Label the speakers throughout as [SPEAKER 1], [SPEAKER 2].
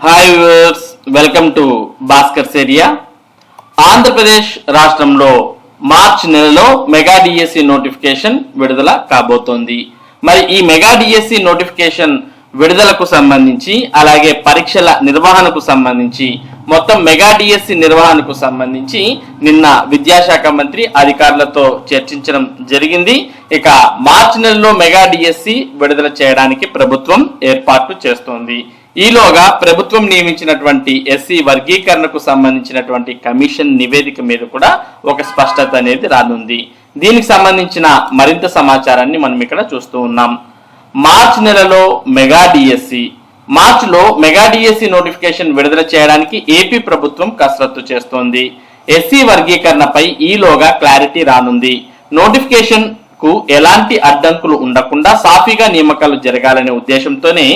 [SPEAKER 1] Hi viewers welcome to Bhaskar area Andhra Pradesh రాష్ట్రంలో March నెలలో mega DSC notification విడుదల కాబోతోంది. మరి ఈ మెగా డిఎస్సి నోటిఫికేషన్ విడుదలకు సంబంధించి అలాగే పరీక్షల నిర్వహణకు సంబంధించి మొత్తం మెగా డిఎస్సి నిర్వహణకు సంబంధించి నిన్న విద్యాశాఖ మంత్రి అధికారులతో చర్చించడం జరిగింది. ఇక మార్చి నెలలో మెగా డిఎస్సి విడుదల చేయడానికి ప్రభుత్వం ఏర్పాట్లు చేస్తోంది. ఈలోగా ప్రభుత్వం నియమించినటువంటి ఎస్సీ వర్గీకరణకు సంబంధించినటువంటి కమిషన్ నివేదిక మీద కూడా ఒక స్పష్టత అనేది రానుంది. దీనికి సంబంధించిన మరింత సమాచారాన్ని మనం ఇక్కడ చూస్తూ ఉన్నాం. మార్చ్ నెలలో మెగా డిఎస్సి మార్చిలో మెగా డిఎస్సి నోటిఫికేషన్ విడుదల చేయడానికి ఏపీ ప్రభుత్వం కసరత్తు చేస్తోంది. ఎస్సీ వర్గీకరణపై ఈలోగా క్లారిటీ రానుంది. నోటిఫికేషన్ కు ఎలాంటి అడ్డంకులు ఉండకుండా సాఫీగా నియామకాలు జరగాలనే ఉద్దేశంతోనే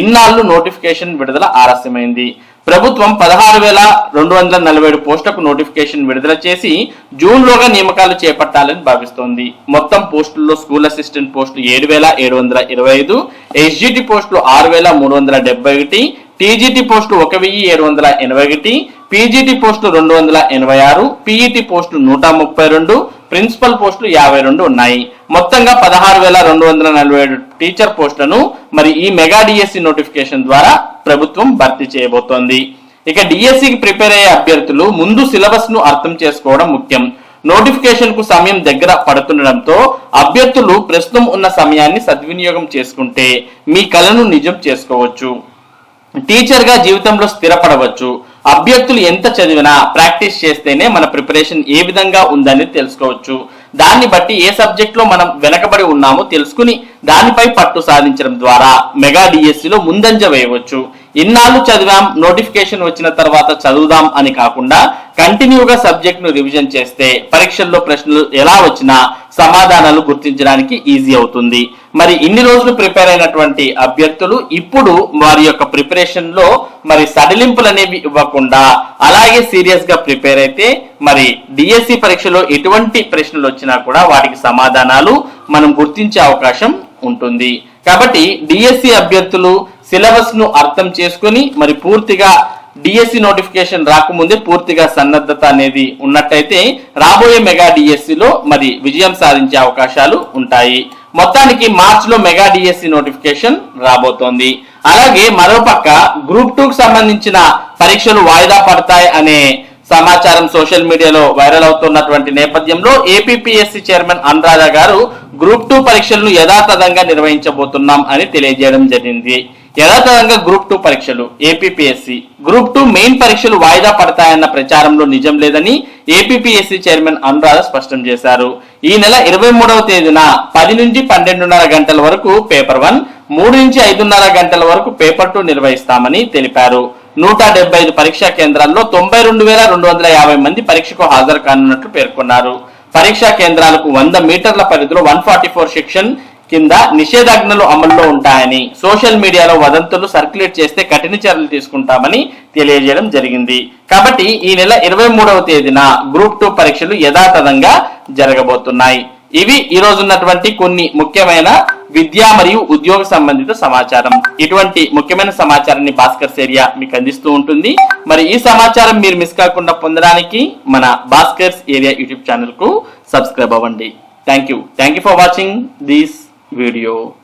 [SPEAKER 1] ఇన్నాళ్ళు నోటిఫికేషన్ విడుదల ఆలస్యమైంది. ప్రభుత్వం పదహారు వేల రెండు వందల నలభై ఏడు పోస్టులకు నోటిఫికేషన్ విడుదల చేసి జూన్లోగా నియామకాలు చేపట్టాలని భావిస్తోంది. మొత్తం పోస్టుల్లో స్కూల్ అసిస్టెంట్ పోస్టులు ఏడు వేల ఏడు వందల ఇరవై ఐదు ఎస్జిటి పోస్టులు ఆరు వేల మూడు వందల డెబ్బై ఒకటి టీజీటీ పోస్టులు ఒక వెయ్యి ఏడు వందల ఎనభై ఒకటి పీజీటీ పోస్టులు రెండు వందల ఎనభై ఆరు పీఈటీ పోస్టులు నూట ముప్పై రెండు ప్రిన్సిపల్ పోస్టులు యాభై రెండు ఉన్నాయి. మొత్తంగా పదహారు వేల రెండు వందల నలభై ఏడు టీచర్ పోస్టులను మరి ఈ మెగా డిఎస్సి నోటిఫికేషన్ ద్వారా ప్రభుత్వం భర్తీ చేయబోతోంది. ఇక డిఎస్సికి ప్రిపేర్ అయ్యే అభ్యర్థులు ముందు సిలబస్ను అర్థం చేసుకోవడం ముఖ్యం. నోటిఫికేషన్కు సమయం దగ్గర పడుతుండడంతో అభ్యర్థులు ప్రస్తుతం ఉన్న సమయాన్ని సద్వినియోగం చేసుకుంటే మీ కలను నిజం చేసుకోవచ్చు. టీచర్గా జీవితంలో స్థిరపడవచ్చు. అభ్యర్థులు ఎంత చదివినా ప్రాక్టీస్ చేస్తేనే మన ప్రిపరేషన్ ఏ విధంగా ఉందని తెలుసుకోవచ్చు. దాన్ని బట్టి ఏ సబ్జెక్ట్లో మనం వెనకబడి ఉన్నామో తెలుసుకుని దానిపై పట్టు సాధించడం ద్వారా మెగా డిఎస్సిలో ముందంజ వేయవచ్చు. ఇన్నాళ్ళు చదివాం నోటిఫికేషన్ వచ్చిన తర్వాత చదువుదాం అని కాకుండా కంటిన్యూగా సబ్జెక్ట్ను రివిజన్ చేస్తే పరీక్షల్లో ప్రశ్నలు ఎలా వచ్చినా సమాధానాలు గుర్తించడానికి ఈజీ అవుతుంది. మరి ఇన్ని రోజులు ప్రిపేర్ అయినటువంటి అభ్యర్థులు ఇప్పుడు వారి యొక్క ప్రిపరేషన్లో మరి సడలింపులు అనేవి ఇవ్వకుండా అలాగే సీరియస్గా ప్రిపేర్ అయితే మరి డిఎస్సి పరీక్షలో ఎటువంటి ప్రశ్నలు వచ్చినా కూడా వాటికి సమాధానాలు మనం గుర్తించే అవకాశం ఉంటుంది. కాబట్టి డిఎస్సి అభ్యర్థులు సిలబస్ను అర్థం చేసుకొని మరి పూర్తిగా డిఎస్సి నోటిఫికేషన్ రాకముందే పూర్తిగా సన్నద్ధత అనేది ఉన్నట్టయితే రాబోయే మెగా డిఎస్సిలో మరి విజయం సాధించే అవకాశాలు ఉంటాయి. మొత్తానికి మార్చ్లో మెగా డిఎస్సి నోటిఫికేషన్ రాబోతోంది. అలాగే మరోపక్క గ్రూప్ టూ కు సంబంధించిన పరీక్షలు వాయిదా పడతాయి అనే సమాచారం సోషల్ మీడియాలో వైరల్ అవుతున్నటువంటి నేపథ్యంలో ఏపీపీఎస్సీ చైర్మన్ అనురాధ గారు గ్రూప్ టూ పరీక్షలను యథాతథంగా నిర్వహించబోతున్నాం అని తెలియజేయడం జరిగింది. యథాతథంగా గ్రూప్ టూ పరీక్షలు ఏపీపీఎస్సీ గ్రూప్ టూ మెయిన్ పరీక్షలు వాయిదా పడతాయన్న ప్రచారంలో నిజం లేదని ఏపీపీఎస్సీ చైర్మన్ అనురాధ స్పష్టం చేశారు. ఈ నెల ఇరవై మూడవ తేదీన పది నుంచి పన్నెండున్నర గంటల వరకు పేపర్ వన్ మూడు నుంచి ఐదున్నర గంటల వరకు పేపర్ టూ నిర్వహిస్తామని తెలిపారు. నూట డెబ్బై ఐదు పరీక్షా కేంద్రాల్లో తొంభై రెండు వేల రెండు వందల యాభై మంది పరీక్షకు హాజరు కానున్నట్లు పేర్కొన్నారు. పరీక్షా కేంద్రాలకు వంద మీటర్ల పరిధిలో వన్ ఫార్టీ ఫోర్ సెక్షన్ కింద నిషేధాజ్ఞలు అమల్లో ఉంటాయని సోషల్ మీడియాలో వదంతులు సర్క్యులేట్ చేస్తే కఠిన చర్యలు తీసుకుంటామని తెలియజేయడం జరిగింది. కాబట్టి ఈ నెల ఇరవై మూడవ తేదీన గ్రూప్ టూ పరీక్షలు యథాతథంగా జరగబోతున్నాయి. ఇవి ఈ రోజు ఉన్నటువంటి కొన్ని ముఖ్యమైన విద్యా మరియు ఉద్యోగ సంబంధిత సమాచారం. ఇటువంటి ముఖ్యమైన సమాచారాన్ని భాస్కర్ ఏరియా మీకు అందిస్తూ ఉంటుంది. మరి ఈ సమాచారం మీరు మిస్ కాకుండా పొందడానికి మన భాస్కర్స్ ఏరియా యూట్యూబ్ ఛానల్కు సబ్స్క్రైబ్ అవ్వండి. Thank you thank you for watching this video